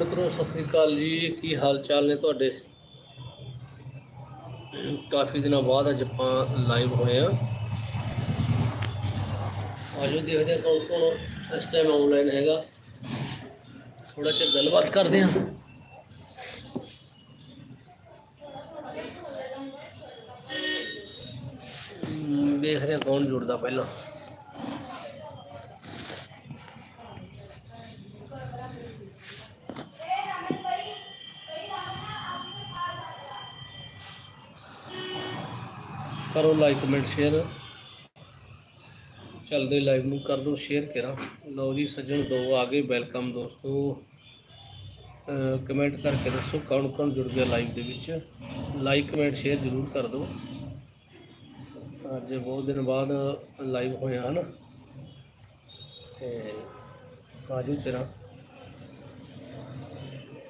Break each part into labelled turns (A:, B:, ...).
A: ਮਿੱਤਰੋ ਸਤਿ ਸ੍ਰੀ ਅਕਾਲ ਜੀ। ਕੀ ਹਾਲ ਚਾਲ ਨੇ ਤੁਹਾਡੇ? ਕਾਫੀ ਦਿਨਾਂ ਬਾਅਦ ਅੱਜ ਆਪਾਂ ਲਾਈਵ ਹੋਏ ਆ ਆਜੋ ਦੇਖਦੇ ਹਾਂ ਕੌਣ ਕੌਣ ਇਸ ਟਾਈਮ ਆਨਲਾਈਨ ਹੈਗਾ। ਥੋੜਾ ਜਿਹਾ ਗੱਲਬਾਤ ਕਰਦੇ ਹਾਂ। ਹਮ, ਦੇਖਦੇ ਹਾਂ ਕੌਣ ਜੁੜਦਾ ਪਹਿਲਾਂ। ਕਰੋ ਲਾਈਕ ਕਮੈਂਟ ਸ਼ੇਅਰ ਚੱਲਦੇ ਲਾਈਵ ਨੂੰ ਕਰ ਦਿਓ ਸ਼ੇਅਰ ਕਰਾਂ। ਲਓ ਜੀ, ਸੱਜਣ ਦੋ ਆ ਗਏ ਵੈਲਕਮ ਦੋਸਤੋ। ਕਮੈਂਟ ਕਰਕੇ ਦੱਸੋ ਕੌਣ ਕੌਣ ਜੁੜ ਗਿਆ ਲਾਈਵ ਦੇ ਵਿੱਚ। ਲਾਈਕ ਕਮੈਂਟ ਸ਼ੇਅਰ ਜ਼ਰੂਰ ਕਰ ਦਿਓ ਅੱਜ ਬਹੁਤ ਦਿਨ ਬਾਅਦ ਲਾਈਵ ਹੋਇਆ ਹਨ। ਤੇ ਆਜੋ ਤੇਰਾ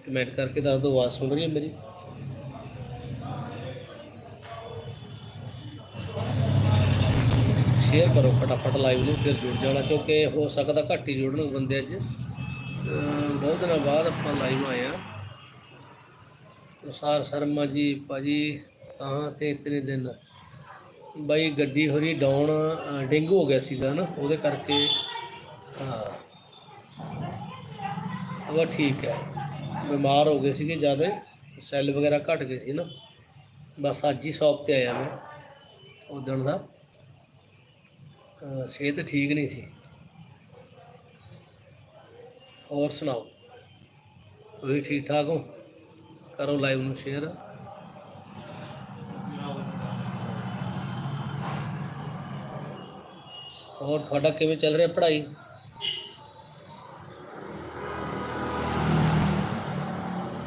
A: ਕਮੈਂਟ ਕਰਕੇ ਦੱਸ ਦਿਓ ਆਵਾਜ਼ ਸੁਣ ਰਹੀ ਹੈ ਮੇਰੀ? ਸ਼ੇਅਰ ਕਰੋ ਫਟਾਫਟ ਲਾਈਵ ਨੂੰ, ਫਿਰ ਜੁੜ ਜਾਣਾ, ਕਿਉਂਕਿ ਹੋ ਸਕਦਾ ਘੱਟ ਹੀ ਜੁੜਨ ਬੰਦੇ ਅੱਜ। ਬਹੁਤ ਦਿਨਾਂ ਬਾਅਦ ਆਪਾਂ ਲਾਈਵ ਆਏ ਆ ਤੁਸਾਰ ਸ਼ਰਮਾ ਜੀ, ਭਾਜੀ ਕਹਾਂ ਤੇ ਇਤਨੇ ਦਿਨ। ਬਾਈ, ਗੱਡੀ ਹੋਰੀ ਡਾਊਨ ਡੇਂਗੂ ਹੋ ਗਿਆ ਸੀਗਾ ਨਾ, ਉਹਦੇ ਕਰਕੇ। ਹਾਂ। ਉਹ ਠੀਕ ਹੈ। ਬਿਮਾਰ ਹੋ ਗਏ ਸੀਗੇ ਜ਼ਿਆਦਾ, ਸੈੱਲ ਵਗੈਰਾ ਘਟ ਗਏ ਸੀ ਨਾ। ਬਸ ਅੱਜ ਹੀ ਸ਼ੌਪ ਤੇ ਆਇਆ ਮੈਂ, ਉਦਣ ਦਾ। ਸਿਹਤ ਠੀਕ ਨਹੀਂ ਸੀ। ਹੋਰ ਸੁਣਾਓ? ਤੁਸੀਂ ਠੀਕ ਠਾਕ ਹੋ? ਕਰੋ ਲਾਈਵ ਨੂੰ ਸ਼ੇਅਰ ਹੋਰ ਤੁਹਾਡਾ ਕਿਵੇਂ ਚੱਲ ਰਿਹਾ ਪੜ੍ਹਾਈ?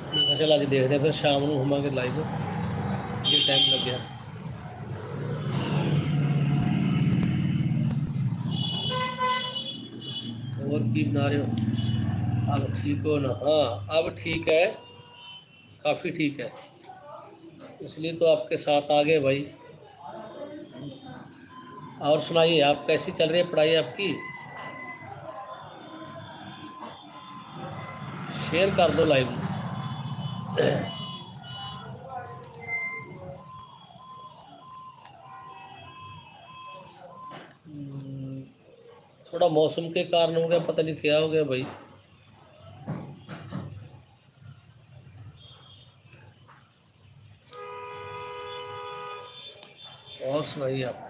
A: ਮੈਂ ਕਿਹਾ ਚੱਲ ਅੱਜ ਦੇਖਦੇ ਹਾਂ, ਫਿਰ ਸ਼ਾਮ ਨੂੰ ਹੋਵਾਂਗੇ ਲਾਈਵ ਜੇ ਟਾਈਮ ਲੱਗਿਆ। की बना रहे हो अब ठीक हो ना हाँ अब ठीक है काफ़ी ठीक है इसलिए तो आपके साथ आ गए भाई और सुनाइए आप कैसी चल रही है पढ़ाई आपकी शेयर कर दो लाइव मौसम के कारण हो गया पता नहीं क्या हो गया भाई और सुनाइए आप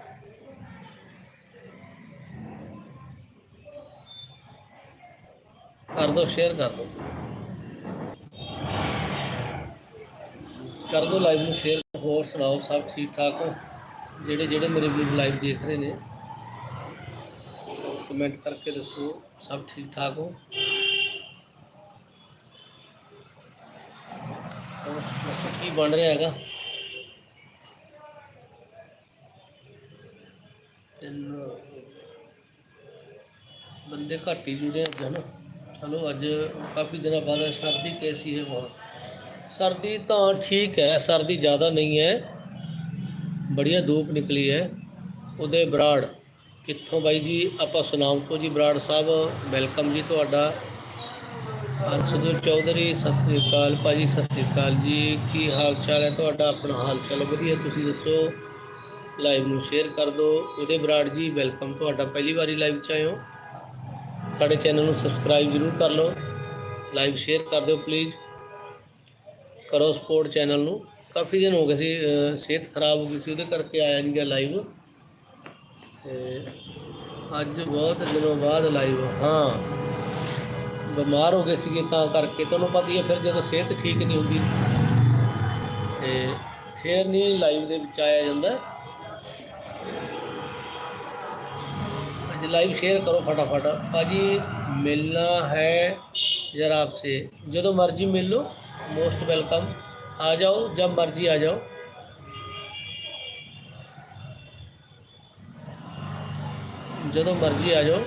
A: कर दो शेयर कर दो ਕਰ ਦੋ ਲਾਈਵ ਨੂੰ ਸ਼ੇਅਰ ਹੋਰ ਸੁਣਾਓ ਸਭ ਠੀਕ ਠਾਕ ਹੋ ਜਿਹੜੇ ਜਿਹੜੇ ਮੇਰੇ ਵੀਡੀਓ ਲਾਈਵ ਦੇਖ ਰਹੇ ਨੇ ਕਮੈਂਟ ਕਰਕੇ ਦੱਸੋ ਸਭ ਠੀਕ ਠਾਕ ਹੋ ਹੋਰ ਦੱਸੋ ਕੀ ਬਣ ਰਿਹਾ ਹੈਗਾ ਤਿੰਨ ਬੰਦੇ ਘੱਟ ਹੀ ਜੁੜੇ ਅੱਜ ਹਨਾ ਚਲੋ ਅੱਜ ਕਾਫੀ ਦਿਨਾਂ ਬਾਅਦ ਸਰਦੀ ਕੈਸੀ ਹੈ ਬਹੁਤ ਸਰਦੀ ਤਾਂ ਠੀਕ ਹੈ ਸਰਦੀ ਜ਼ਿਆਦਾ ਨਹੀਂ ਹੈ ਬੜੀਆ ਧੂਪ ਨਿਕਲੀ ਹੈ ਉਹਦੇ ਬਰਾੜ ਕਿੱਥੋਂ ਬਾਈ ਜੀ? ਆਪਾਂ ਸੁਨਾਮ ਤੋਂ ਜੀ ਬਰਾੜ ਸਾਹਿਬ। ਵੈਲਕਮ ਜੀ ਤੁਹਾਡਾ। ਅੰਸ਼ਦੂਰ ਚੌਧਰੀ, ਸਤਿ ਸ੍ਰੀ ਅਕਾਲ। ਭਾਜੀ, ਸਤਿ ਸ੍ਰੀ ਅਕਾਲ ਜੀ। ਕੀ ਹਾਲ ਚਾਲ ਹੈ ਤੁਹਾਡਾ? ਆਪਣਾ ਹਾਲ ਚਾਲ ਵਧੀਆ, ਤੁਸੀਂ ਦੱਸੋ? ਲਾਈਵ ਨੂੰ ਸ਼ੇਅਰ ਕਰ ਦਿਓ। ਉਹਦੇ ਬਰਾੜ ਜੀ, ਵੈਲਕਮ। ਤੁਹਾਡਾ ਪਹਿਲੀ ਵਾਰੀ ਲਾਈਵ 'ਚ ਆਏ ਹੋ। ਸਾਡੇ ਚੈਨਲ ਨੂੰ ਸਬਸਕ੍ਰਾਈਬ ਜ਼ਰੂਰ ਕਰ ਲਓ। ਲਾਈਵ ਸ਼ੇਅਰ ਕਰ ਦਿਓ ਪਲੀਜ਼ ਕਰੋ ਸਪੋਰਟ ਚੈਨਲ ਨੂੰ। ਕਾਫੀ ਦਿਨ ਹੋ ਗਏ ਸੀ ਸਿਹਤ ਖਰਾਬ ਹੋ ਗਈ ਸੀ, ਉਹਦੇ ਕਰਕੇ ਆਇਆ ਨਹੀਂ ਗਿਆ ਲਾਈਵ ਅੱਜ ਬਹੁਤ ਦਿਨੋਂ ਬਾਅਦ ਲਾਈਵ ਹਾਂ। ਬਿਮਾਰ ਹੋ ਗਏ ਸੀਗੇ ਤਾਂ ਕਰਕੇ ਤੁਹਾਨੂੰ ਪਤਾ ਹੀ ਹੈ ਫਿਰ ਜਦੋਂ ਸਿਹਤ ਠੀਕ ਨਹੀਂ ਹੁੰਦੀ ਤੇ ਫਿਰ ਨਹੀਂ ਲਾਈਵ ਦੇ ਵਿੱਚ ਆਇਆ ਜਾਂਦਾ। ਅੱਜ ਲਾਈਵ ਸ਼ੇਅਰ ਕਰੋ ਫਟਾਫਟ। ਭਾਜੀ, ਮਿਲਣਾ ਹੈ ਜਰਾ ਆਪਸੇ। ਜਦੋਂ ਮਰਜ਼ੀ ਮਿਲ ਲਓ ਮੋਸਟ ਵੈਲਕਮ ਆ ਜਾਓ ਜਦ ਮਰਜ਼ੀ ਆ ਜਾਓ। ਜਦੋਂ ਮਰਜ਼ੀ ਆ ਜਾਓ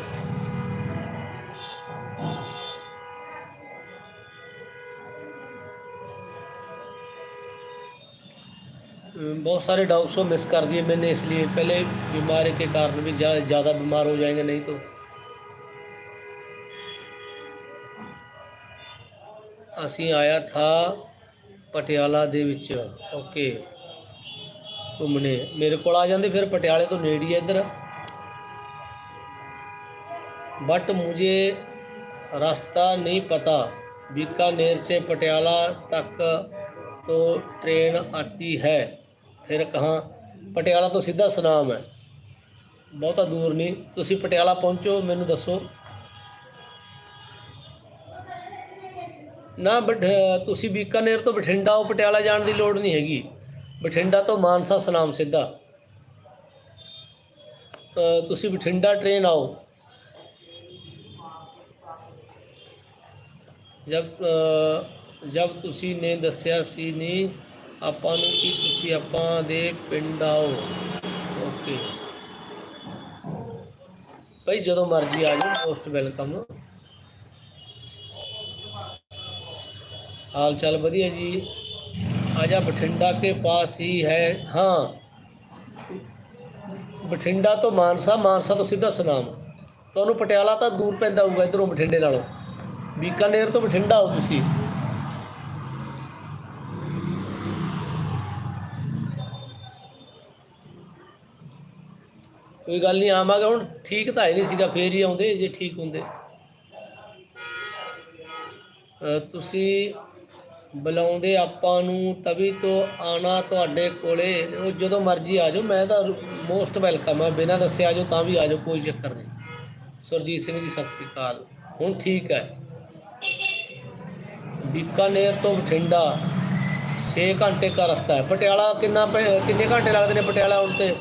A: अम, बहुत सारे डॉग्स को मिस कर दिए मैंने इसलिए पहले बीमारी के कारण भी ज़्यादा बीमार हो जाएंगे नहीं तो ਅਸੀਂ ਆਇਆ ਥਾ ਪਟਿਆਲਾ ਦੇ ਵਿੱਚ ਓਕੇ ਘੁੰਮਣੇ ਮੇਰੇ ਕੋਲ ਆ ਜਾਂਦੇ ਫਿਰ ਪਟਿਆਲੇ ਤੋਂ ਨੇੜੇ ਹੀ ਹੈ ਇੱਧਰ बट मुझे रास्ता नहीं पता बीकानेर से पटियाला तक तो ट्रेन आती है फिर कहाँ ਪਟਿਆਲਾ ਤੋਂ ਸਿੱਧਾ ਸੁਨਾਮ ਹੈ ਬਹੁਤਾ ਦੂਰ ਨਹੀਂ ਤੁਸੀਂ ਪਟਿਆਲਾ ਪਹੁੰਚੋ ਮੈਨੂੰ ਦੱਸੋ ਨਾ ਬਠ ਤੁਸੀਂ ਬੀਕਾਨੇਰ ਤੋਂ ਬਠਿੰਡਾ ਉਹ ਪਟਿਆਲਾ ਜਾਣ ਦੀ ਲੋੜ ਨਹੀਂ ਹੈਗੀ ਬਠਿੰਡਾ ਤੋਂ ਮਾਨਸਾ ਸੁਨਾਮ ਸਿੱਧਾ ਅ, ਤੁਸੀਂ ਬਠਿੰਡਾ ਟ੍ਰੇਨ ਆਓ ਜਬ ਅ, ਜਬ ਤੁਸੀਂ ਨੇ ਦੱਸਿਆ ਸੀ ਨਹੀਂ ਆਪਾਂ ਨੂੰ ਕਿ ਤੁਸੀਂ ਆਪਾਂ ਦੇ ਪਿੰਡ ਆਓ। ਓਕੇ। ਭਾਈ ਜਦੋਂ ਮਰਜ਼ੀ ਆ ਜਾਓ ਮੋਸਟ ਵੈਲਕਮ ਹਾਲ ਚਾਲ ਵਧੀਆ ਜੀ। ਆਜਾ ਬਠਿੰਡਾ ਕੇ ਪਾਸ ਹੀ ਹੈ। ਹਾਂ। ਬਠਿੰਡਾ ਤੋਂ ਮਾਨਸਾ ਮਾਨਸਾ ਤੋਂ ਸਿੱਧਾ ਸੁਨਾਮ। ਤੁਹਾਨੂੰ ਪਟਿਆਲਾ ਤਾਂ ਦੂਰ ਪੈਂਦਾ ਹੋਊਗਾ ਇਧਰੋਂ ਬਠਿੰਡੇ ਨਾਲੋਂ। ਬੀਕਾਨੇਰ ਤੋਂ ਬਠਿੰਡਾ ਹੋ ਤੁਸੀਂ। ਕੋਈ ਗੱਲ ਨਹੀਂ, ਆਵਾਂਗੇ। ਹੁਣ ਠੀਕ ਤਾਂ ਹੈ ਨਹੀਂ ਸੀਗਾ, ਫੇਰ ਹੀ ਆਉਂਦੇ, ਜੇ ਠੀਕ ਹੁੰਦੇ। ਤੁਸੀਂ ਬੁਲਾਉਂਦੇ ਆਪਾਂ ਨੂੰ, ਤਵੀ ਤੋਂ ਆਣਾ ਤੁਹਾਡੇ ਕੋਲੇ। ਉਹ ਜਦੋਂ ਮਰਜ਼ੀ ਆ ਜਾਓ, ਮੈਂ ਤਾਂ ਮੋਸਟ ਵੈਲਕਮ ਆ। ਬਿਨਾਂ ਦੱਸਿਆ ਆ ਜਾਓ ਤਾਂ ਵੀ ਆ ਜਾਓ, ਕੋਈ ਚੱਕਰ ਨਹੀਂ। ਸੁਰਜੀਤ ਸਿੰਘ ਜੀ, ਸਤਿ ਸ੍ਰੀ ਅਕਾਲ। ਹੁਣ ਠੀਕ ਹੈ। ਬੀਕਾਨੇਰ ਤੋਂ ਬਠਿੰਡਾ 6 ਘੰਟੇ ਦਾ ਰਸਤਾ ਹੈ। ਪਟਿਆਲਾ ਕਿੰਨਾ ਪੈ- ਕਿੰਨੇ ਘੰਟੇ ਲੱਗਦੇ ਨੇ ਪਟਿਆਲਾ ਆਉਣ ਤੇ?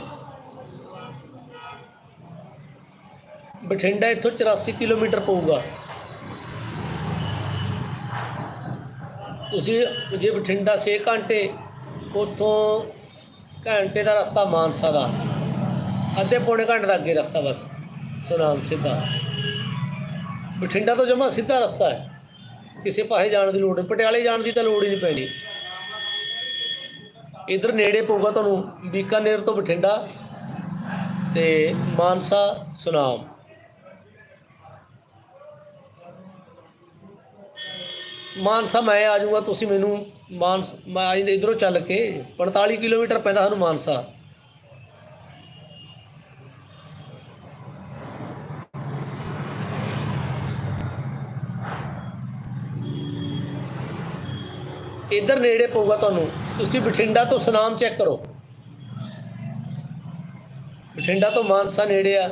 A: ਬਠਿੰਡਾ ਇੱਥੋਂ 84 ਕਿਲੋਮੀਟਰ ਪਊਗਾ। ਤੁਸੀਂ ਜੇ ਬਠਿੰਡਾ 6 ਘੰਟੇ, ਉੱਥੋਂ ਘੰਟੇ ਦਾ ਰਸਤਾ ਮਾਨਸਾ ਦਾ। ਅੱਧੇ ਪੌਣੇ ਘੰਟੇ ਦਾ ਅੱਗੇ ਰਸਤਾ ਬਸ। ਸੁਨਾਮ ਸਿੱਧਾ। ਬਠਿੰਡਾ ਤੋਂ ਜਮਾ ਸਿੱਧਾ ਰਸਤਾ ਹੈ। ਕਿਸੇ ਪਾਸੇ ਜਾਣ ਦੀ ਲੋੜ ਨਹੀਂ, ਪਟਿਆਲੇ ਜਾਣ ਦੀ ਤਾਂ ਲੋੜ ਹੀ ਨਹੀਂ ਪੈਣੀ। ਇਧਰ ਨੇੜੇ ਪਊਗਾ ਤੁਹਾਨੂੰ ਬੀਕਾਨੇਰ ਤੋਂ ਬਠਿੰਡਾ ਤੇ ਮਾਨਸਾ ਸੁਨਾਮ। ਮਾਨਸਾ ਮੈਂ ਆ ਜਾਊਗਾ, ਤੁਸੀਂ ਮੈਨੂੰ ਮਾਨਸਾ, ਮੈਂ ਆ ਇਧਰੋਂ ਚੱਲ ਕੇ 45 ਕਿਲੋਮੀਟਰ ਪੈਂਦਾ ਸਾਨੂੰ ਮਾਨਸਾ। ਇੱਧਰ ਨੇੜੇ ਪਊਗਾ ਤੁਹਾਨੂੰ। ਤੁਸੀਂ ਬਠਿੰਡਾ ਤੋਂ ਸੁਨਾਮ ਚੈੱਕ ਕਰੋ। ਬਠਿੰਡਾ ਤੋਂ ਮਾਨਸਾ ਨੇੜੇ ਆ।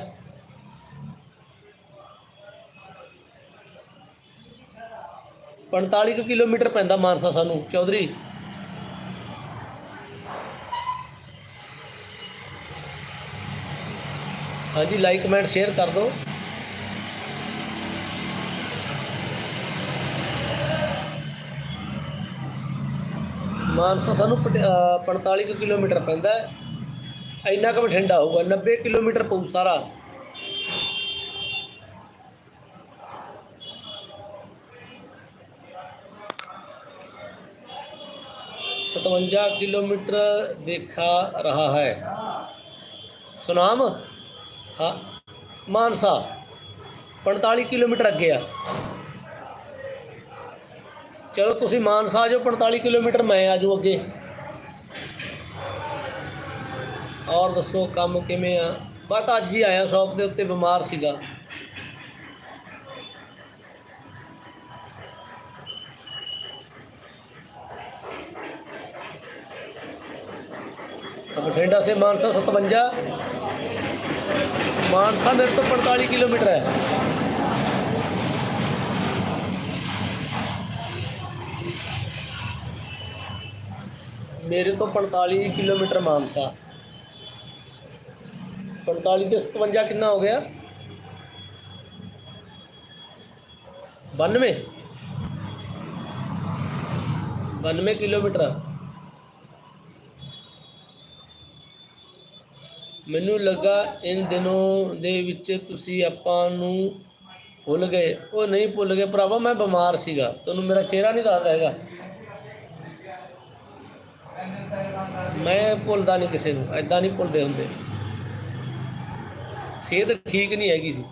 A: ਪੰਤਾਲੀ ਕੁ ਕਿਲੋਮੀਟਰ ਪੈਂਦਾ ਮਾਨਸਾ ਸਾਨੂੰ। ਚੌਧਰੀ। ਹਾਂਜੀ ਲਾਈਕ ਕਮੈਂਟ ਸ਼ੇਅਰ ਕਰ ਦਿਓ। ਮਾਨਸਾ ਸਾਨੂੰ ਪਟ- ਅਹ 45 ਕੁ ਕਿਲੋਮੀਟਰ ਪੈਂਦਾ ਹੈ। ਇੰਨਾ ਕੁ ਬਠਿੰਡਾ ਹੋਊਗਾ 90 ਕਿਲੋਮੀਟਰ ਪਊ ਸਾਰਾ सतवंजा किलोमीटर देखा रहा है सुनाम हाँ मानसा 45 ਕਿਲੋਮੀਟਰ ਅੱਗੇ ਆ ਚਲੋ ਤੁਸੀਂ ਮਾਨਸਾ ਆ ਜਾਓ 45 ਕਿਲੋਮੀਟਰ ਮੈਂ ਆ ਜਾਊ ਅੱਗੇ ਔਰ ਦੱਸੋ ਕੰਮ ਕਿਵੇਂ ਆ ਬਸ ਅੱਜ ਹੀ ਆਇਆ ਸ਼ੌਪ ਦੇ ਉੱਤੇ ਬਿਮਾਰ ਸੀਗਾ बठिंडा से मानसा सतवंजा मानसा मेरे तो 45 किलोमीटर है ਮੇਰੇ ਤੋਂ 45 ਕਿਲੋਮੀਟਰ ਮਾਨਸਾ। 45 ਤੇ 57 ਕਿੰਨਾ ਹੋ ਗਿਆ? 92 92 ਕਿਲੋਮੀਟਰ। ਮੈਨੂੰ ਲੱਗਾ ਇਨ ਦਿਨੋਂ ਦੇ ਵਿੱਚ ਤੁਸੀਂ ਆਪਾਂ ਨੂੰ ਭੁੱਲ ਗਏ। ਉਹ ਨਹੀਂ ਭੁੱਲ ਗਏ। ਭਰਾਵਾ, ਮੈਂ ਬਿਮਾਰ ਸੀਗਾ। ਤੁਹਾਨੂੰ ਮੇਰਾ ਚਿਹਰਾ ਨਹੀਂ ਦੱਸਦਾ ਹੈਗਾ। ਮੈਂ ਭੁੱਲਦਾ ਨਹੀਂ ਕਿਸੇ ਨੂੰ ਐਦਾਂ ਨਹੀਂ ਭੁੱਲਦੇ ਹੁੰਦੇ। ਸਿਹਤ ਠੀਕ ਨਹੀਂ ਹੈਗੀ ਸੀ।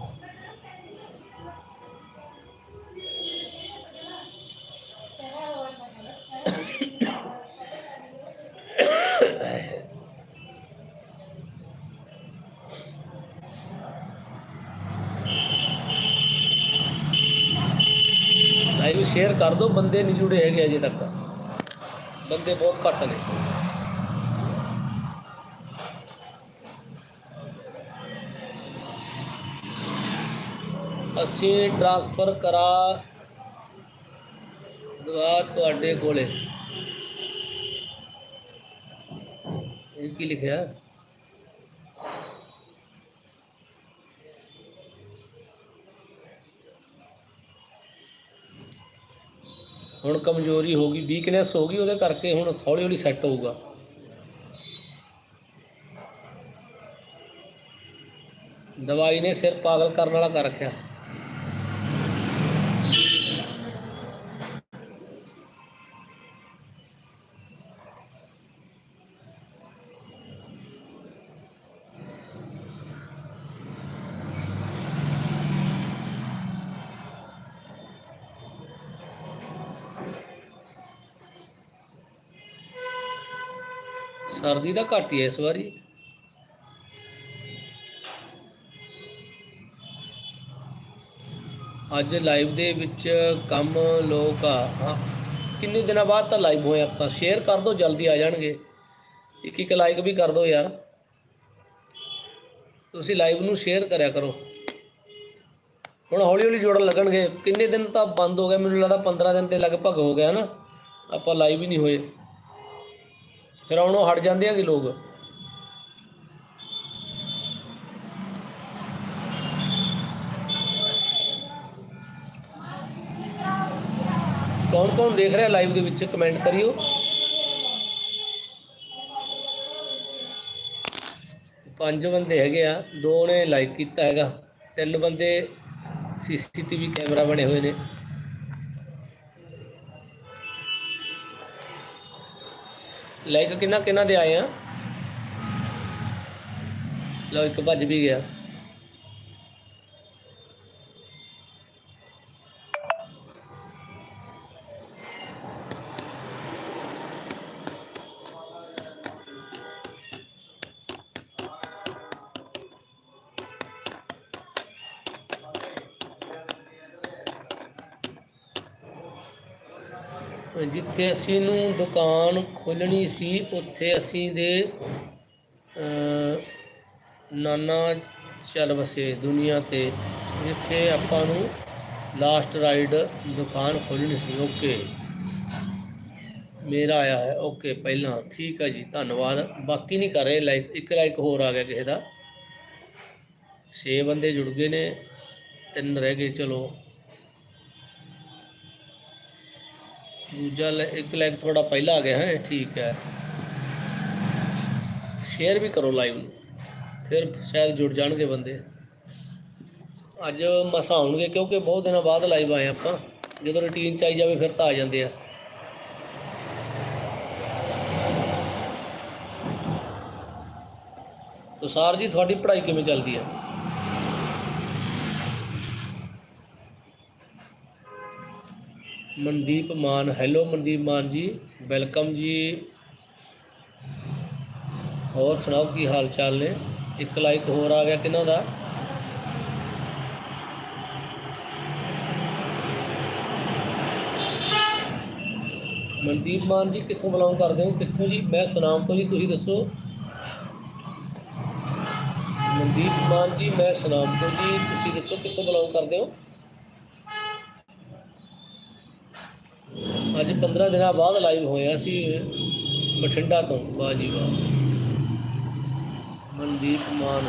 A: ਸ਼ੇਅਰ ਕਰ ਦੋ ਬੰਦੇ ਨਹੀਂ ਜੁੜੇ ਹੈਗੇ ਅਜੇ ਤੱਕ। ਬੰਦੇ ਬਹੁਤ ਘੱਟ ਨੇ। ਅਸੀਂ ਟ੍ਰਾਂਸਫਰ ਕਰਾ ਦਵਾ ਤੁਹਾਡੇ ਕੋਲੇ। ਇਹ ਕੀ ਲਿਖਿਆ? ਹੁਣ ਕਮਜ਼ੋਰੀ ਹੋ ਗਈ ਵੀਕਨੈਸ ਹੋ ਗਈ, ਉਹਦੇ ਕਰਕੇ ਹੁਣ ਹੌਲੀ ਹੌਲੀ ਸੈੱਟ ਹੋਊਗਾ। ਦਵਾਈ ਨੇ ਸਿਰ ਪਾਗਲ ਕਰਨ ਵਾਲਾ ਕਰ ਰੱਖਿਆ। ਸਰਦੀ ਦਾ ਘੱਟ ਹੀ ਹੈ ਇਸ ਵਾਰੀ। ਅੱਜ ਲਾਈਵ ਦੇ ਵਿੱਚ ਕੰਮ ਲੋਕ ਆ। ਹਾਂ, ਕਿੰਨੇ ਦਿਨਾਂ ਬਾਅਦ ਤਾਂ ਲਾਈਵ ਹੋਏ ਆਪਾਂ। ਸ਼ੇਅਰ ਕਰ ਦਿਓ, ਜਲਦੀ ਆ ਜਾਣਗੇ। ਇੱਕ ਇੱਕ ਲਾਈਕ ਵੀ ਕਰ ਦਿਓ ਯਾਰ। ਤੁਸੀਂ ਲਾਈਵ ਨੂੰ ਸ਼ੇਅਰ ਕਰਿਆ ਕਰੋ। ਹੁਣ ਹੌਲੀ ਹੌਲੀ ਜੋੜਨ ਲੱਗਣਗੇ। ਕਿੰਨੇ ਦਿਨ ਤਾਂ ਬੰਦ ਹੋ ਗਿਆ ਮੈਨੂੰ ਲੱਗਦਾ 15 ਦਿਨ ਦੇ ਲਗਭਗ ਹੋ ਗਿਆ ਨਾ। ਆਪਾਂ ਲਾਈਵ ਹੀ ਨਹੀਂ ਹੋਏ। ਫਿਰ ਹੁਣ ਹਟ ਜਾਂਦੇ ਆ ਕਿ ਲੋਕ। ਕੌਣ ਕੌਣ ਦੇਖ ਰਿਹਾ ਲਾਈਵ ਦੇ ਵਿੱਚ? ਕਮੈਂਟ ਕਰਿਓ। ਪੰਜ ਬੰਦੇ ਹੈਗੇ ਆ, ਦੋ ਨੇ ਲਾਈਕ ਕੀਤਾ ਹੈਗਾ। ਤਿੰਨ ਬੰਦੇ ਸੀਸੀਟੀਵੀ ਕੈਮਰਾ ਬਣੇ ਹੋਏ ਨੇ। ਲਾਈਕ ਕਿੰਨਾ ਕਿੰਨਾ ਦੇ ਆਏ ਆ? ਲਓ ਇੱਕ ਭੱਜ ਵੀ ਗਿਆ। ਜਿੱਥੇ ਅਸੀਂ ਨੂੰ ਦੁਕਾਨ ਖੋਲਣੀ ਸੀ, ਉੱਥੇ ਅਸੀਂ ਦੇ ਨਾਨਾ ਚੱਲ ਵਸੇ ਦੁਨੀਆ ਤੇ, ਜਿੱਥੇ ਆਪਾਂ ਨੂੰ ਲਾਸਟ ਰਾਈਡ ਦੁਕਾਨ ਖੋਲਣੀ ਸੀ। ਓਕੇ ਮੇਰਾ ਆਇਆ ਹੈ। ਓਕੇ ਪਹਿਲਾਂ। ਠੀਕ ਹੈ ਜੀ, ਧੰਨਵਾਦ। ਬਾਕੀ ਨਹੀਂ ਕਰ ਰਹੇ ਲਾਈਕ ਇੱਕ ਲਾਈਕ ਹੋਰ ਆ ਗਿਆ ਕਿਸੇ ਦਾ। 6 ਬੰਦੇ ਜੁੜ ਗਏ ਨੇ, ਤਿੰਨ ਰਹਿ ਗਏ, ਚਲੋ। ਦੂਜਾ ਲੈ- ਇੱਕ ਲਾਈਕ ਥੋੜਾ ਪਹਿਲਾਂ ਆ ਗਿਆ ਹੈ, ਠੀਕ ਹੈ। ਸ਼ੇਅਰ ਵੀ ਕਰੋ ਲਾਈਵ ਨੂੰ, ਫਿਰ ਸ਼ਾਇਦ ਜੁੜ ਜਾਣਗੇ ਬੰਦੇ। ਅੱਜ ਮਸਾ ਆਉਣਗੇ, ਕਿਉਂਕਿ ਬਹੁਤ ਦਿਨਾਂ ਬਾਅਦ ਲਾਈਵ ਆਏ ਆਪਾਂ, ਜਦੋਂ ਰੁਟੀਨ ਚ ਆਈ ਜਾਵੇ ਫਿਰ ਤਾਂ ਆ ਜਾਂਦੇ ਆ। ਤੁਸਾਰ ਜੀ, ਤੁਹਾਡੀ ਪੜ੍ਹਾਈ ਕਿਵੇਂ ਚੱਲਦੀ ਹੈ ਮਨਦੀਪ ਮਾਨ ਹੈਲੋ ਮਨਦੀਪ ਮਾਨ ਜੀ ਵੈਲਕਮ ਜੀ। ਹੋਰ ਸੁਣਾਓ ਕੀ ਹਾਲ ਚਾਲ ਨੇ? ਇੱਕ ਲਾਈਕ ਹੋਰ ਆ ਗਿਆ ਕਿਹਨਾਂ ਦਾ? ਮਨਦੀਪ ਮਾਨ ਜੀ, ਕਿੱਥੋਂ ਬਿਲੋਂਗ ਕਰਦੇ ਹੋ? ਕਿੱਥੋਂ ਜੀ? ਮੈਂ ਸੁਨਾਮ ਤੋਂ ਜੀ, ਤੁਸੀਂ ਦੱਸੋ। ਮਨਦੀਪ ਮਾਨ ਜੀ, ਮੈਂ ਸੁਨਾਮ ਤੋਂ ਜੀ। ਤੁਸੀਂ ਦੱਸੋ ਕਿੱਥੋਂ ਬਿਲੋਂਗ ਕਰਦੇ ਹੋ? ਅੱਜ 15 ਦਿਨਾਂ ਬਾਅਦ ਲਾਈਵ ਹੋਇਆ ਸੀ, ਬਠਿੰਡਾ ਤੋਂ ਵਾਹ ਜੀ ਵਾਹ। ਮਨਦੀਪ ਮਾਨ।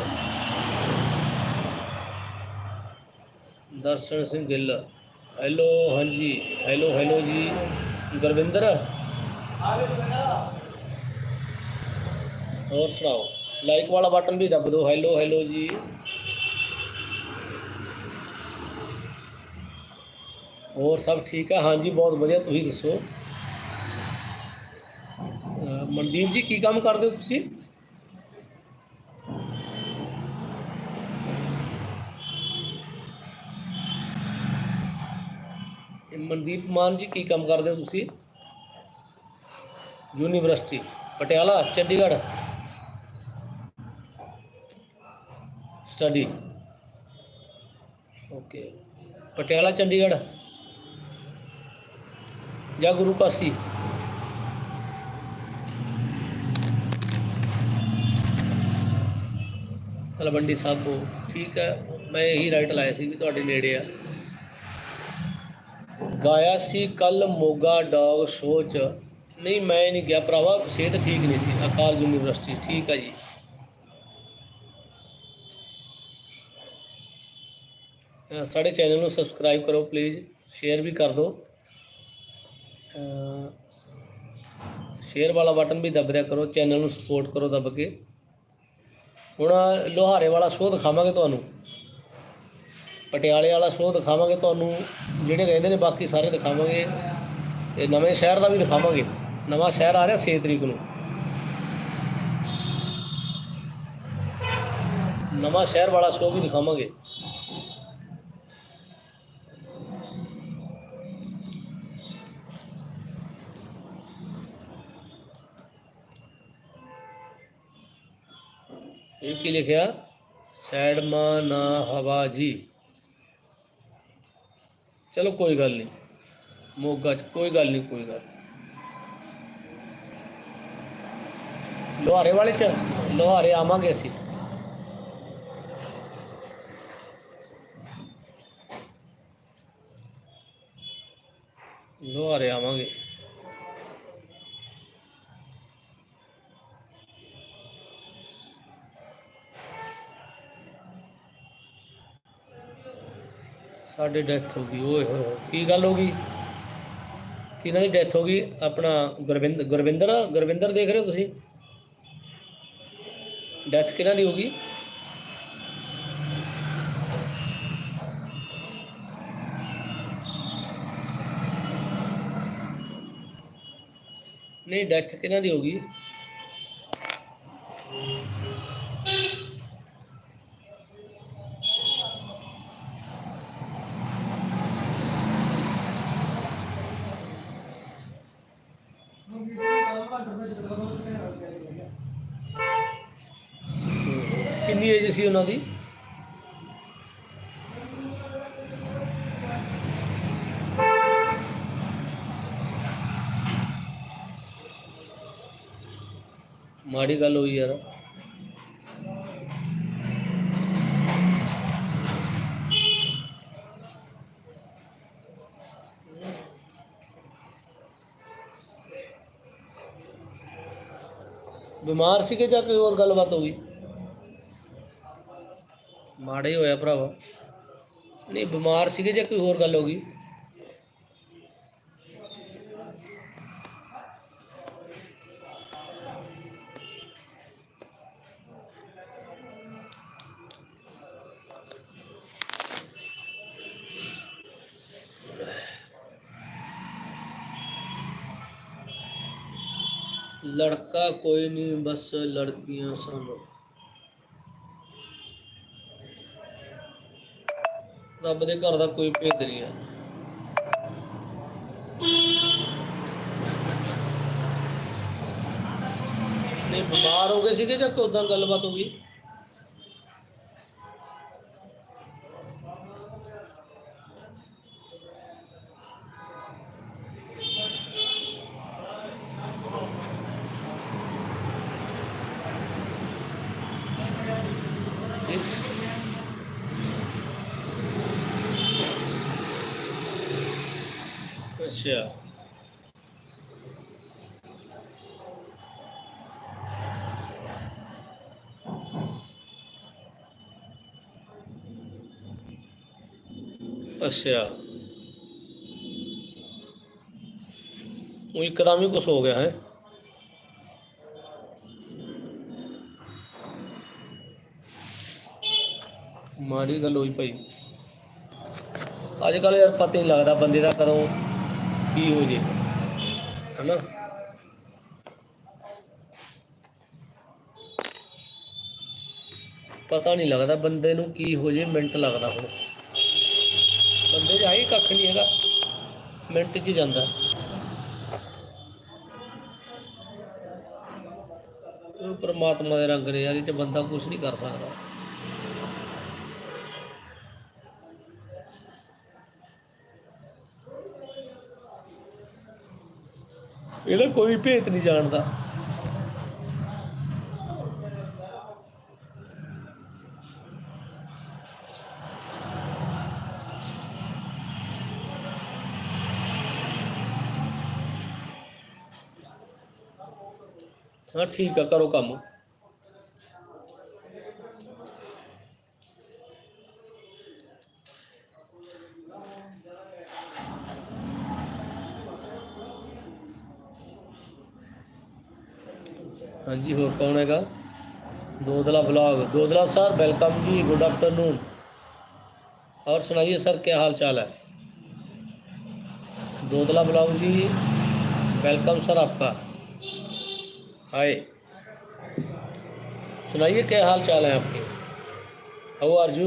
A: ਦਰਸ਼ਨ ਸਿੰਘ ਗਿੱਲ। ਹੈਲੋ, ਹਾਂਜੀ, ਹੈਲੋ ਹੈਲੋ ਜੀ। ਗੁਰਵਿੰਦਰ। ਹੋਰ ਸੁਣਾਓ? ਲਾਈਕ ਵਾਲਾ ਬਟਨ ਵੀ ਦਬ ਦਿਓ। ਹੈਲੋ ਹੈਲੋ ਜੀ। ਹੋਰ ਸਭ ਠੀਕ ਹੈ ਹਾਂਜੀ, ਬਹੁਤ ਵਧੀਆ, ਤੁਸੀਂ ਦੱਸੋ? ਮਨਦੀਪ ਜੀ, ਕੀ ਕੰਮ ਕਰਦੇ ਹੋ ਤੁਸੀਂ? ਮਨਦੀਪ ਮਾਨ ਜੀ, ਕੀ ਕੰਮ ਕਰਦੇ ਹੋ ਤੁਸੀਂ? University, Patiala, Chandigarh? Study okay Patiala, Chandigarh? ਜਾਂ ਗੁਰੂ ਕਾਸੀ। ਤਲਵੰਡੀ ਸਾਬੋ ਠੀਕ ਹੈ, ਮੈਂ ਇਹੀ ਰਾਈਟ ਲਾਇਆ ਸੀ ਵੀ ਤੁਹਾਡੇ ਨੇੜੇ ਆ। ਗਾਇਆ ਸੀ, ਕੱਲ ਮੋਗਾ ਡੌਗ ਸ਼ੋਅ ਚ ਨਹੀਂ, ਮੈਂ ਨਹੀਂ ਗਿਆ ਭਰਾਵਾ, ਸਿਹਤ ਠੀਕ ਨਹੀਂ ਸੀ, ਅਕਾਲ ਯੂਨੀਵਰਸਿਟੀ, ਠੀਕ ਹੈ ਜੀ। ਸਾਡੇ ਚੈਨਲ ਨੂੰ ਸਬਸਕ੍ਰਾਈਬ ਕਰੋ ਪਲੀਜ਼ ਸ਼ੇਅਰ ਵੀ ਕਰ ਦਿਓ। ਸ਼ੇਅਰ ਵਾਲਾ ਬਟਨ ਵੀ ਦਬ ਦਿਆ ਕਰੋ ਚੈਨਲ ਨੂੰ ਸਪੋਰਟ ਕਰੋ ਦਬ ਕੇ। ਹੁਣ ਲੋਹਾਰੇ ਵਾਲਾ ਸ਼ੋਅ ਦਿਖਾਵਾਂਗੇ ਤੁਹਾਨੂੰ। ਪਟਿਆਲੇ ਵਾਲਾ ਸ਼ੋਅ ਦਿਖਾਵਾਂਗੇ ਤੁਹਾਨੂੰ, ਜਿਹੜੇ ਰਹਿੰਦੇ ਨੇ ਬਾਕੀ ਸਾਰੇ ਦਿਖਾਵਾਂਗੇ। ਤੇ ਨਵੇਂ ਸ਼ਹਿਰ ਦਾ ਵੀ ਦਿਖਾਵਾਂਗੇ। ਨਵਾਂ ਸ਼ਹਿਰ ਆ ਰਿਹਾ 6 ਤਰੀਕ ਨੂੰ। ਨਵਾਂ ਸ਼ਹਿਰ ਵਾਲਾ ਸ਼ੋਅ ਵੀ ਦਿਖਾਵਾਂਗੇ। ਇਹ ਕੀ ਲਿਖਿਆ ਸੈਡਮਾ ਨਾ ਹਵਾ ਜੀ ਚਲੋ ਕੋਈ ਗੱਲ ਨਹੀਂ ਮੋਗਾ ਚ ਕੋਈ ਗੱਲ ਨਹੀਂ ਕੋਈ ਗੱਲ ਨੀ। ਲੋਹਾਰੇ ਵਾਲੇ ਚ ਲੋਹਾਰੇ ਸਾਡੇ ਡੈਥ ਹੋ ਗਈ, ਓਏ ਹੋਏ ਹੋਏ। ਕੀ ਗੱਲ ਹੋ ਗਈ? ਕਿਹਨਾਂ ਦੀ ਡੈਥ ਹੋ ਗਈ? ਆਪਣਾ ਗੁਰਵਿੰਦ, ਗੁਰਵਿੰਦਰ ਗੁਰਵਿੰਦਰ ਦੇਖ ਰਹੇ ਹੋ ਤੁਸੀਂ? ਡੈਥ ਕਿਹਨਾਂ ਦੀ ਹੋ ਗਈ? ਨਹੀਂ ਡੈਥ ਕਿਹਨਾਂ ਦੀ ਹੋ ਗਈ ਕਿੰਨੀ ਏਜ ਸੀ ਉਹਨਾਂ ਦੀ ਮਾੜੀ ਗੱਲ ਹੋਈ ਯਾਰ। ਬਿਮਾਰ ਸੀਗੇ ਜਾਂ ਕੋਈ ਹੋਰ ਗੱਲਬਾਤ ਹੋ ਗਈ? ਮਾੜਾ ਹੀ ਹੋਇਆ ਭਰਾਵਾ। ਨਹੀਂ, ਬਿਮਾਰ ਸੀਗੇ ਜਾਂ ਕੋਈ ਹੋਰ ਗੱਲ ਹੋ ਗਈ? ਲੜਕਾ ਕੋਈ ਨਹੀਂ, ਬਸ ਲੜਕੀਆਂ ਸਨ। ਰੱਬ ਦੇ ਘਰ ਦਾ ਕੋਈ ਭੇਦ ਨਹੀਂ ਹੈ। ਨਹੀਂ, ਬਿਮਾਰ ਹੋ ਗਏ ਸੀਗੇ ਜਾਂ ਕੋਈ ਉਦਾਂ ਗੱਲਬਾਤ ਹੋ ਗਈ ਜੀ? ਅੱਛਾ ਅੱਛਾ। ਉਹ ਇੱਕਦਮ ਹੀ ਕੁਝ ਹੋ ਗਿਆ ਹੈ। ਮਾੜੀ ਗੱਲ ਹੋਈ ਭਾਈ। ਅੱਜ ਕੱਲ ਯਾਰ ਪਤਾ ਹੀ ਨਹੀਂ ਲੱਗਦਾ ਬੰਦੇ ਦਾ ਕਦੋਂ ਕੀ ਹੋ ਜੇ, ਹਨਾ? ਪਤਾ ਨਹੀਂ ਲੱਗਦਾ ਬੰਦੇ ਨੂੰ ਕੀ ਹੋ ਜੇ, ਮਿੰਟ ਲੱਗਦਾ ਹੁਣ। ਬੰਦੇ ਹੀ ਕੱਖ ਨਹੀਂ ਹੈਗਾ। ਮਿੰਟ 'ਚ ਜਾਂਦਾ। ਉਹ ਪ੍ਰਮਾਤਮਾ ਦੇ ਰੰਗ ਨੇ ਯਾਰ, ਇਹ 'ਚ ਬੰਦਾ ਕੁਝ ਨਹੀਂ ਕਰ ਸਕਦਾ। ਇਹਦਾ ਕੋਈ ਭੇਤ ਨਹੀਂ ਜਾਣਦਾ। ਹਾਂ ਠੀਕ ਆ ਕਰੋ ਕੰਮ ਹਾਂਜੀ ਹੋਰ ਕੌਣ ਹੈਗਾ दोदला blog दोदला sir welcome ji good afternoon और सुनाइए सर क्या हाल चाल है दोदला ब्लॉग जी वेलकम सर आपका हाय। सुनाइए, क्या हाल चाल है आपके? How you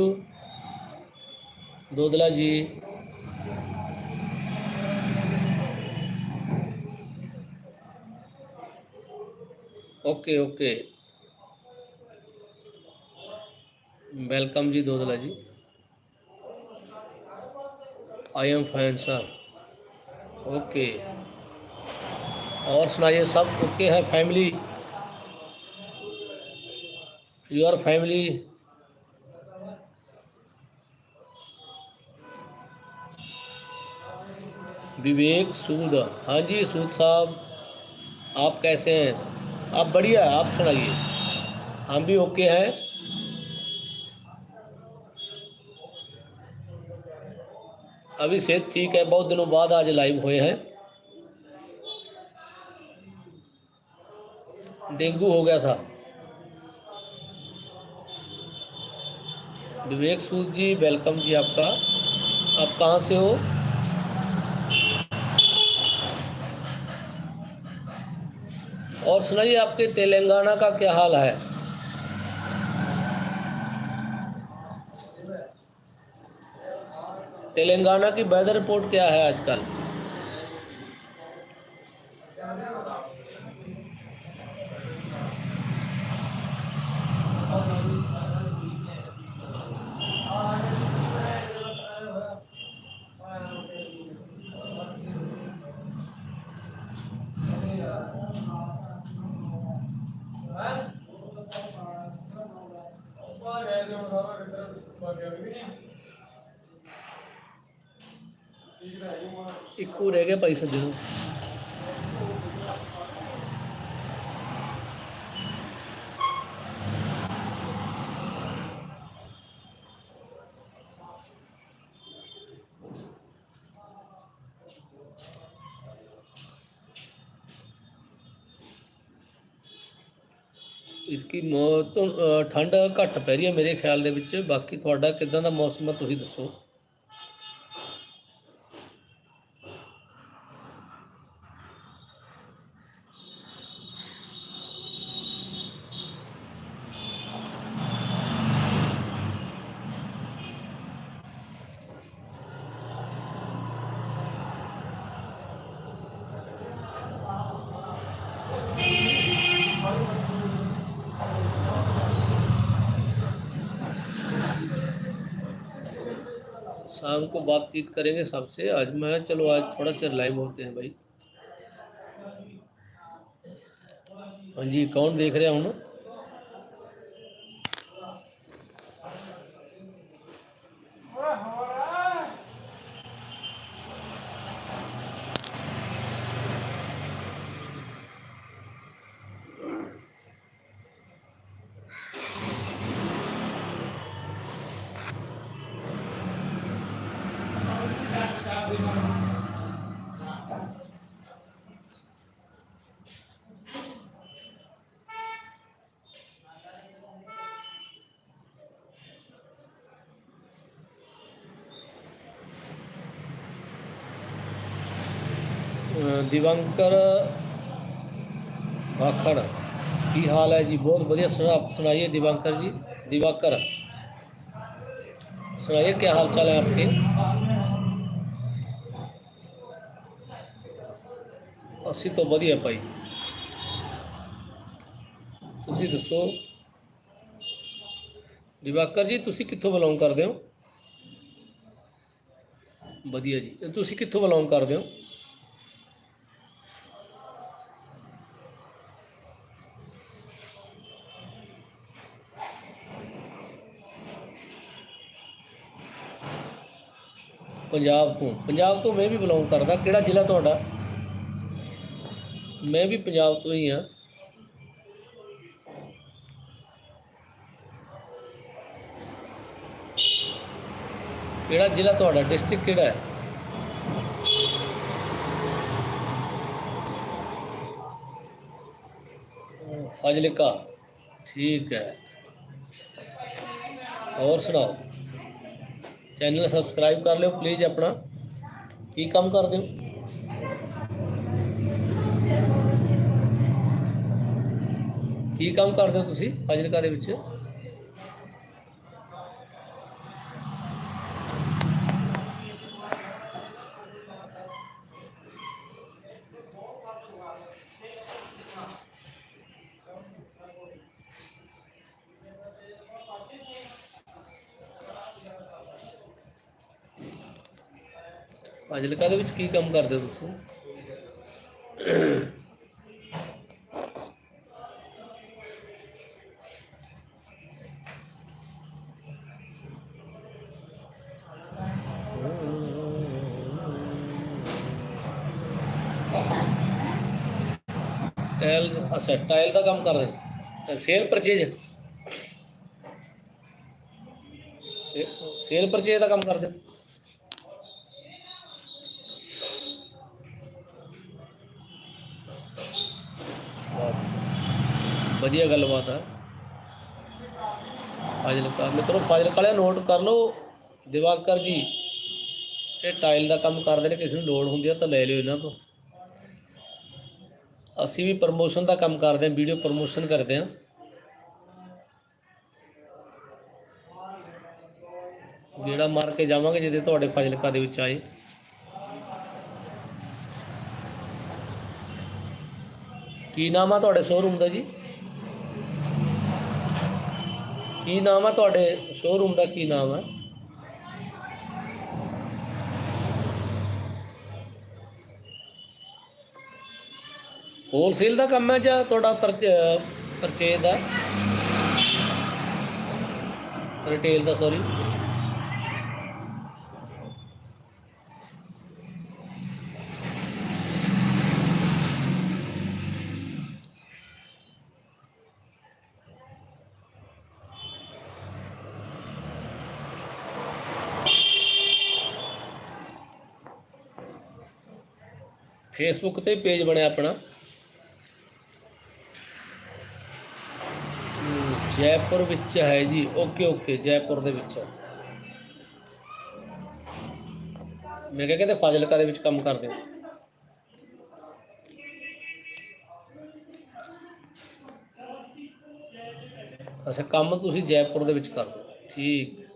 A: Dodla ji. Okay okay. Welcome ji Dodla ji. I am fine, sir. Okay. और सुनाइए, सब ओके है family your family Vivek Sood. हाँ जी, सूद साहब, आप कैसे हैं? आप बढ़िया आप सुनाइए। हम भी ओके हैं। अभी सेहत ठीक है, बहुत दिनों बाद आज लाइव हुए हैं। डेंगू हो गया था। विवेक सूद जी, वेलकम जी आपका। आप कहाँ से हो? और सुनाइए आपके तेलंगाना का क्या हाल है? तेलंगाना की वेदर रिपोर्ट क्या है आजकल? ਭਾਈ ਸੱਜਣੋ। ਇਸकी ਮੌਤ ਠੰਡ ਘੱਟ ਪੈ ਰਹੀ ਹੈ ਮੇਰੇ ਖਿਆਲ ਦੇ ਵਿੱਚ। ਬਾਕੀ ਤੁਹਾਡਾ ਕਿਦਾਂ ਦਾ ਮੌਸਮ ਹੈ, ਤੁਸੀਂ ਦੱਸੋ। शाम को बातचीत करेंगे सबसे आज मैं चलो आज थोड़ा चर लाइव होते हैं भाई हाँ जी कौन देख रहे हूँ ਅ, ਦਿਵੰਕਰ ਭਾਖੜ ਕੀ ਹਾਲ ਹੈ ਜੀ ਬਹੁਤ ਵਧੀਆ ਸੁਣਾ सुनाइए दिवाकर जी दिवाकर सुनाइए क्या हाल चाल है आपके ਅਸੀਂ ਤਾਂ ਵਧੀਆ ਭਾਈ ਤੁਸੀਂ ਦੱਸੋ ਦਿਵਾਕਰ ਜੀ ਤੁਸੀਂ ਕਿੱਥੋਂ ਬਿਲੋਂਗ ਕਰਦੇ ਹੋ ਵਧੀਆ ਜੀ ਤੁਸੀਂ ਕਿੱਥੋਂ ਬਿਲੋਂਗ ਕਰਦੇ ਹੋ ਪੰਜਾਬ ਤੋਂ। ਪੰਜਾਬ ਤੋਂ ਮੈਂ ਵੀ ਬਿਲੋਂਗ ਕਰਦਾ। ਕਿਹੜਾ ਜ਼ਿਲ੍ਹਾ ਤੁਹਾਡਾ? ਮੈਂ ਵੀ ਪੰਜਾਬ ਤੋਂ ਹੀ ਹਾਂ। ਕਿਹੜਾ ਜ਼ਿਲ੍ਹਾ ਤੁਹਾਡਾ? ਡਿਸਟ੍ਰਿਕਟ ਕਿਹੜਾ ਹੈ? ਅਹ ਫਾਜ਼ਿਲਕਾ। ਠੀਕ ਹੈ। ਹੋਰ ਸੁਣਾਓ? ਚੈਨਲ ਸਬਸਕ੍ਰਾਈਬ ਕਰ ਲਿਓ ਪਲੀਜ਼ ਆਪਣਾ। ਕੀ ਕੰਮ ਕਰਦੇ ਹੋ? ਕੀ ਕੰਮ ਕਰਦੇ ਹੋ ਤੁਸੀਂ ਫਾਜ਼ਿਲਕਾ ਦੇ ਵਿੱਚ? ਫਾਜ਼ਿਲਕਾ ਦੇ ਵਿੱਚ ਕੀ ਕੰਮ ਕਰਦੇ ਹੋ ਤੁਸੀਂ? ਟਾਇਲ, ਅੱਛਾ, ਟਾਇਲ ਦਾ ਕੰਮ ਕਰ ਰਹੇ ਸੇਲ ਪਰਚੇਜ? ਸੇਲ ਪਰਚੇਜ ਦਾ ਕੰਮ ਕਰਦੇ ਵਧੀਆ ਗੱਲਬਾਤ ਹੈ ਫਾਜ਼ਿਲਕਾ, ਮਿੱਤਰੋ ਫਾਜ਼ਿਲਕਾ ਵਾਲਿਆਂ ਨੋਟ ਕਰ ਲਓ, ਦਿਵਾਕਰ ਜੀ, ਇਹ ਟਾਈਲ ਦਾ ਕੰਮ ਕਰਦੇ ਨੇ, ਕਿਸੇ ਨੂੰ ਲੋੜ ਹੁੰਦੀ ਹੈ ਤਾਂ ਲੈ ਲਿਓ ਇਹਨਾਂ ਤੋਂ। ਅਸੀਂ ਵੀ ਪ੍ਰਮੋਸ਼ਨ ਦਾ ਕੰਮ ਕਰਦੇ ਹਾਂ ਵੀਡੀਓ ਪ੍ਰਮੋਸ਼ਨ ਕਰਦੇ ਹਾਂ। ਜਿਹੜਾ ਮਾਰ ਕੇ ਜਾਵਾਂਗੇ ਜਿਹਦੇ ਤੁਹਾਡੇ ਫਾਜ਼ਿਲਕਾ ਦੇ ਵਿੱਚ ਆਏ। ਕੀ ਨਾਮ ਆ ਤੁਹਾਡੇ ਸ਼ੋਰੂਮ ਦਾ ਜੀ? ਕੀ ਨਾਮ ਆ ਤੁਹਾਡੇ? ਸ਼ੋਰੂਮ ਦਾ ਕੀ ਨਾਮ ਹੈ ਹੋਲਸੇਲ ਦਾ ਕੰਮ ਹੈ ਜਾਂ ਤੁਹਾਡਾ ਪਰਚੇਜ ਦਾ? ਰਿਟੇਲ ਦਾ ਸੌਰੀ ਫੇਸਬੁੱਕ ਤੇ ਪੇਜ ਬਣਿਆ ਆਪਣਾ। ਜੈਪੁਰ ਵਿੱਚ ਹੈ ਜੀ। ਓਕੇ ਓਕੇ ਜੈਪੁਰ ਦੇ ਵਿੱਚ। ਮੈਂ ਕਿਹਾ ਕਿਤੇ ਫਾਜ਼ਿਲਕਾ ਦੇ ਵਿੱਚ ਕੰਮ ਕਰਦੇ ਹੋ ਅੱਛਾ, ਕੰਮ ਤੁਸੀਂ ਜੈਪੁਰ ਦੇ ਵਿੱਚ ਕਰਦੇ ਹੋ। ਠੀਕ।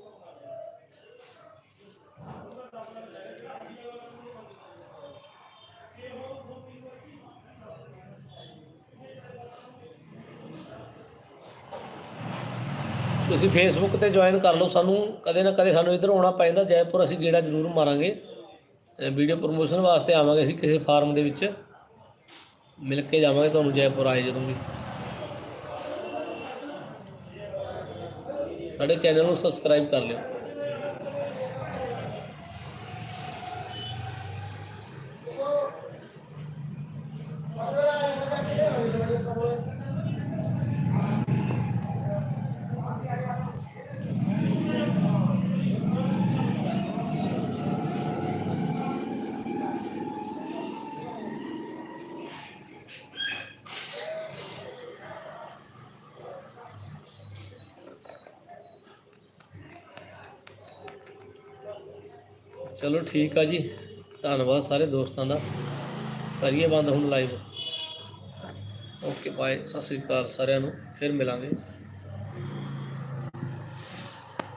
A: ਤੁਸੀਂ ਫੇਸਬੁੱਕ ਤੇ ਜੁਆਇਨ ਕਰ ਲਓ, ਸਾਨੂੰ ਕਦੇ ਨਾ ਕਦੇ ਸਾਨੂੰ ਇੱਧਰ ਆਉਣਾ ਪੈਂਦਾ ਜੈਪੁਰ ਅਸੀਂ ਗੇੜਾ ਜ਼ਰੂਰ ਮਾਰਾਂਗੇ। ਵੀਡੀਓ ਪ੍ਰੋਮੋਸ਼ਨ ਵਾਸਤੇ ਆਵਾਂਗੇ ਅਸੀਂ ਕਿਸੇ ਫਾਰਮ ਦੇ ਵਿੱਚ। ਮਿਲ ਕੇ ਜਾਵਾਂਗੇ ਤੁਹਾਨੂੰ ਜੈਪੁਰ ਆਏ ਜਦੋਂ ਵੀ। ਸਾਡੇ ਚੈਨਲ ਨੂੰ ਸਬਸਕ੍ਰਾਈਬ ਕਰ ਲਿਓ ਚਲੋ ਠੀਕ ਆ ਜੀ। ਧੰਨਵਾਦ ਸਾਰੇ ਦੋਸਤਾਂ ਦਾ। ਕਰੀਏ ਬੰਦ ਹੁਣ live okay bye Sat Sri ਅਕਾਲ ਸਾਰਿਆਂ ਨੂੰ। ਫਿਰ ਮਿਲਾਂਗੇ।